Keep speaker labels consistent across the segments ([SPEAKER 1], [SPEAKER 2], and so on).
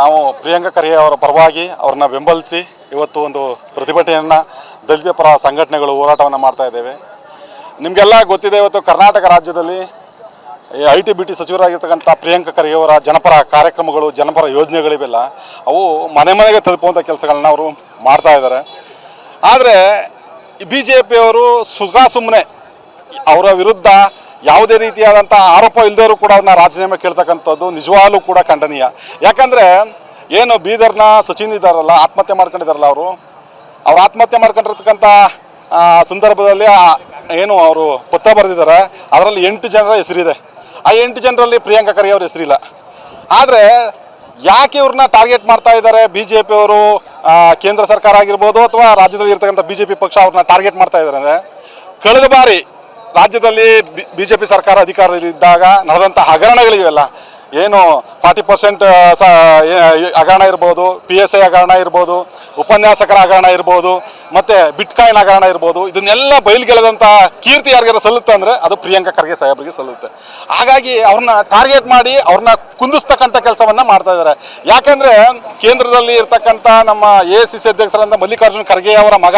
[SPEAKER 1] ನಾವು ಪ್ರಿಯಾಂಕ ಖರ್ಗೆ ಅವರ ಪರವಾಗಿ ಅವ್ರನ್ನ ಬೆಂಬಲಿಸಿ ಇವತ್ತು ಒಂದು ಪ್ರತಿಭಟನೆಯನ್ನು ದಲಿತ ಪರ ಸಂಘಟನೆಗಳು ಹೋರಾಟವನ್ನು ಮಾಡ್ತಾ ಇದ್ದೇವೆ. ನಿಮಗೆಲ್ಲ ಗೊತ್ತಿದೆ ಇವತ್ತು ಕರ್ನಾಟಕ ರಾಜ್ಯದಲ್ಲಿ ಐ ಟಿ ಬಿ ಟಿ ಸಚಿವರಾಗಿರ್ತಕ್ಕಂಥ ಪ್ರಿಯಾಂಕ ಖರ್ಗೆ ಅವರ ಜನಪರ ಕಾರ್ಯಕ್ರಮಗಳು, ಜನಪರ ಯೋಜನೆಗಳಿವೆಲ್ಲ, ಅವು ಮನೆ ಮನೆಗೆ ತಲುಪುವಂಥ ಕೆಲಸಗಳನ್ನ ಅವರು ಮಾಡ್ತಾ ಇದ್ದಾರೆ. ಆದರೆ ಬಿ ಜೆ ಪಿಯವರು ಸುಖ ಸುಮ್ಮನೆ ಅವರ ವಿರುದ್ಧ ಯಾವುದೇ ರೀತಿಯಾದಂಥ ಆರೋಪ ಇಲ್ಲದವರು ಕೂಡ ಅವ್ರನ್ನ ರಾಜೀನಾಮೆ ಕೇಳ್ತಕ್ಕಂಥದ್ದು ನಿಜವಾಗ್ಲೂ ಕೂಡ ಖಂಡನೀಯ. ಯಾಕಂದರೆ ಏನು ಬೀದರ್ನ ಸಚಿನ್ ಇದ್ದಾರಲ್ಲ, ಆತ್ಮಹತ್ಯೆ ಮಾಡ್ಕೊಂಡಿದ್ದಾರಲ್ಲ ಅವರು. ಅವ್ರು ಆತ್ಮಹತ್ಯೆ ಮಾಡ್ಕೊಂಡಿರ್ತಕ್ಕಂಥ ಸಂದರ್ಭದಲ್ಲಿ ಏನು ಅವರು ಪತ್ರ ಬರೆದಿದ್ದಾರೆ, ಅದರಲ್ಲಿ ಎಂಟು ಜನರ ಹೆಸರಿದೆ. ಆ ಎಂಟು ಜನರಲ್ಲಿ ಪ್ರಿಯಾಂಕಾ ಖರ್ಗೆ ಅವ್ರ ಹೆಸರಿಲ್ಲ. ಆದರೆ ಯಾಕೆ ಇವ್ರನ್ನ ಟಾರ್ಗೆಟ್ ಮಾಡ್ತಾ ಇದ್ದಾರೆ? ಬಿ ಜೆ ಪಿಯವರು ಕೇಂದ್ರ ಸರ್ಕಾರ ಆಗಿರ್ಬೋದು ಅಥವಾ ರಾಜ್ಯದಲ್ಲಿ ಇರ್ತಕ್ಕಂಥ ಬಿ ಜೆ ಪಿ ಪಕ್ಷ ಅವ್ರನ್ನ ಟಾರ್ಗೆಟ್ ಮಾಡ್ತಾ ಇದ್ದಾರೆ ಅಂದರೆ, ಕಳೆದ ಬಾರಿ ರಾಜ್ಯದಲ್ಲಿ ಬಿ ಜೆ ಪಿ ಸರ್ಕಾರ ಅಧಿಕಾರದಲ್ಲಿದ್ದಾಗ ನಡೆದಂಥ ಹಗರಣಗಳಿವೆಲ್ಲ. ಏನು ಫಾರ್ಟಿ ಪರ್ಸೆಂಟ್ ಸ ಹಗರಣ ಇರ್ಬೋದು ಪಿ ಎಸ್ ಐ ಹಗರಣ ಇರ್ಬೋದು ಉಪನ್ಯಾಸಕರ ಹಗರಣ ಇರ್ಬೋದು, ಮತ್ತು ಬಿಟ್ಕಾಯಿನ ಹಗರಣ ಇರ್ಬೋದು, ಇದನ್ನೆಲ್ಲ ಬಯಲ್ಗೆಳೆದಂಥ ಕೀರ್ತಿ ಯಾರಿಗಾರ ಸಲ್ಲುತ್ತೆ ಅಂದರೆ ಅದು ಪ್ರಿಯಾಂಕಾ ಖರ್ಗೆ ಸಾಹೇಬರಿಗೆ ಸಲ್ಲುತ್ತೆ. ಹಾಗಾಗಿ ಅವ್ರನ್ನ ಟಾರ್ಗೆಟ್ ಮಾಡಿ ಅವ್ರನ್ನ ಕುಂದಿಸ್ತಕ್ಕಂಥ ಕೆಲಸವನ್ನು ಮಾಡ್ತಾ ಇದ್ದಾರೆ. ಯಾಕೆಂದರೆ ಕೇಂದ್ರದಲ್ಲಿ ಇರ್ತಕ್ಕಂಥ ನಮ್ಮ ಎ ಸಿ ಸಿ ಅಧ್ಯಕ್ಷರಾದ ಮಲ್ಲಿಕಾರ್ಜುನ ಖರ್ಗೆ ಅವರ ಮಗ,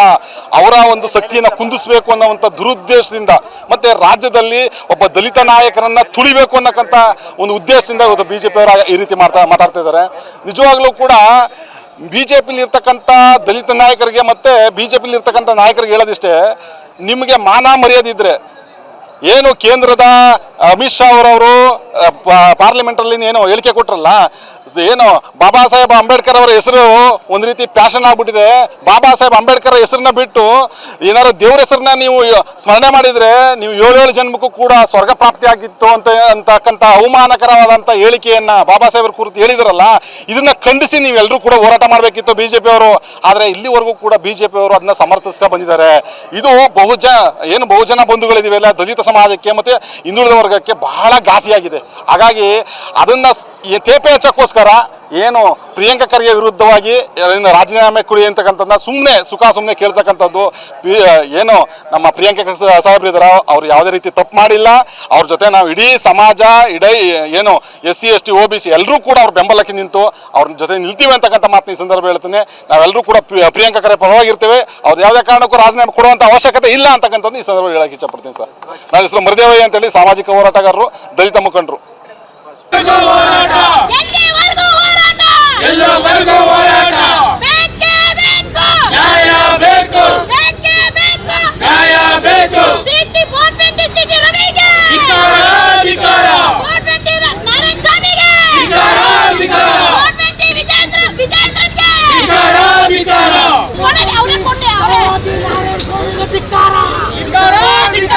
[SPEAKER 1] ಅವರ ಒಂದು ಶಕ್ತಿಯನ್ನು ಕುಂದಿಸಬೇಕು ಅನ್ನೋವಂಥ ದುರುದ್ದೇಶದಿಂದ ಮತ್ತು ರಾಜ್ಯದಲ್ಲಿ ಒಬ್ಬ ದಲಿತ ನಾಯಕರನ್ನ ತುಳಿಬೇಕು ಅನ್ನಕ್ಕಂಥ ಒಂದು ಉದ್ದೇಶದಿಂದ ಇವತ್ತು ಬಿ ಜೆ ಈ ರೀತಿ ಮಾಡ್ತಾ ಮಾತಾಡ್ತಾ ಇದ್ದಾರೆ. ನಿಜವಾಗ್ಲೂ ಕೂಡ ಬಿ ಜೆ ಪಿಲಿ ಇರ್ತಕ್ಕಂಥ ದಲಿತ ನಾಯಕರಿಗೆ ಮತ್ತು ಬಿ ಜೆ ಪಿಲಿ ಇರ್ತಕ್ಕಂಥ ನಾಯಕರಿಗೆ ಹೇಳೋದಿಷ್ಟೇ, ನಿಮಗೆ ಮಾನ ಮರ್ಯಾದಿದ್ರೆ ಏನು ಕೇಂದ್ರದ ಅಮಿತ್ ಶಾ ಅವರವರು ಪಾರ್ಲಿಮೆಂಟಲ್ಲಿ ಏನು ಹೇಳಿಕೆ ಕೊಟ್ರಲ್ಲ ಏನು, ಬಾಬಾ ಸಾಹೇಬ್ ಅಂಬೇಡ್ಕರ್ ಅವರ ಹೆಸರು ಒಂದು ರೀತಿ ಪ್ಯಾಷನ್ ಆಗ್ಬಿಟ್ಟಿದೆ. ಬಾಬಾ ಸಾಹೇಬ್ ಅಂಬೇಡ್ಕರ್ ಹೆಸರನ್ನ ಬಿಟ್ಟು ಏನಾದ್ರು ದೇವ್ರ ಹೆಸರನ್ನ ನೀವು ಸ್ಮರಣೆ ಮಾಡಿದರೆ ನೀವು ಏಳೇಳು ಜನ್ಮಕ್ಕೂ ಕೂಡ ಸ್ವರ್ಗ ಪ್ರಾಪ್ತಿ ಆಗಿತ್ತು ಅಂತ, ಅಂತಕ್ಕಂಥ ಅವಮಾನಕರವಾದಂಥ ಹೇಳಿಕೆಯನ್ನು ಬಾಬಾ ಸಾಹೇಬ್ರ ಕುರಿತು ಹೇಳಿದರಲ್ಲ, ಇದನ್ನ ಖಂಡಿಸಿ ನೀವೆಲ್ಲರೂ ಕೂಡ ಹೋರಾಟ ಮಾಡಬೇಕಿತ್ತು ಬಿ ಜೆ ಪಿಯವರು ಆದರೆ ಇಲ್ಲಿವರೆಗೂ ಕೂಡ ಬಿ ಜೆ ಪಿಯವರು ಅದನ್ನ ಸಮರ್ಥಿಸ್ಕೊಂಡು ಬಂದಿದ್ದಾರೆ. ಇದು ಬಹುಜ, ಏನು ಬಹುಜನ ಬಂಧುಗಳಿದಿವೆಲ್ಲ, ದಲಿತ ಸಮಾಜಕ್ಕೆ ಮತ್ತು ಹಿಂದುಳಿದ ವರ್ಗಕ್ಕೆ ಬಹಳ ಘಾಸಿಯಾಗಿದೆ. ಹಾಗಾಗಿ ಅದನ್ನ ಈ ತೇಪೆ ಹಚ್ಚಕ್ಕೋಸ್ಕರ ಏನು ಪ್ರಿಯಾಂಕಾ ಖರ್ಗೆ ವಿರುದ್ಧವಾಗಿ ರಾಜೀನಾಮೆ ಕೊಡಿ ಅಂತಕ್ಕಂಥದ್ದನ್ನ ಸುಮ್ಮನೆ ಸುಖ ಸುಮ್ಮನೆ ಕೇಳ್ತಕ್ಕಂಥದ್ದು ಏನು ನಮ್ಮ ಪ್ರಿಯಾಂಕಾ ಸಾಹೇಬ್ರು ಇದಾರ, ಅವ್ರು ಯಾವುದೇ ರೀತಿ ತಪ್ಪು ಮಾಡಿಲ್ಲ, ಅವ್ರ ಜೊತೆ ನಾವು ಇಡೀ ಸಮಾಜ, ಇಡೀ ಏನು S C S T O B C ಎಲ್ಲರೂ ಕೂಡ ಅವ್ರ ಬೆಂಬಲಕ್ಕೆ ನಿಂತು ಅವ್ರ ಜೊತೆ ನಿಲ್ತೀವಿ ಅಂತಕ್ಕಂಥ ಮಾತನ್ನ ಈ ಸಂದರ್ಭ ಹೇಳ್ತೇನೆ. ನಾವೆಲ್ಲರೂ ಕೂಡ ಪ್ರಿ- ಪ್ರಿಯಾಂಕಾ ಖರ್ಗೆ ಪರವಾಗಿರ್ತೇವೆ. ಅವ್ರು ಯಾವುದೇ ಕಾರಣಕ್ಕೂ ರಾಜೀನಾಮೆ ಕೊಡುವಂಥ ಅವಶ್ಯಕತೆ ಇಲ್ಲ ಅಂತಕ್ಕಂಥದ್ದು ಈ ಸಂದರ್ಭ ಹೇಳಕ್ಕೆ ಇಷ್ಟಪಡ್ತೀನಿ ಸರ್. ನನ್ನ ಹೆಸರು ಮೃದೇವಯ್ಯ ಅಂತೇಳಿ ಸಾಮಾಜಿಕ ಹೋರಾಟಗಾರರು, ದಲಿತ ಮುಖಂಡರು.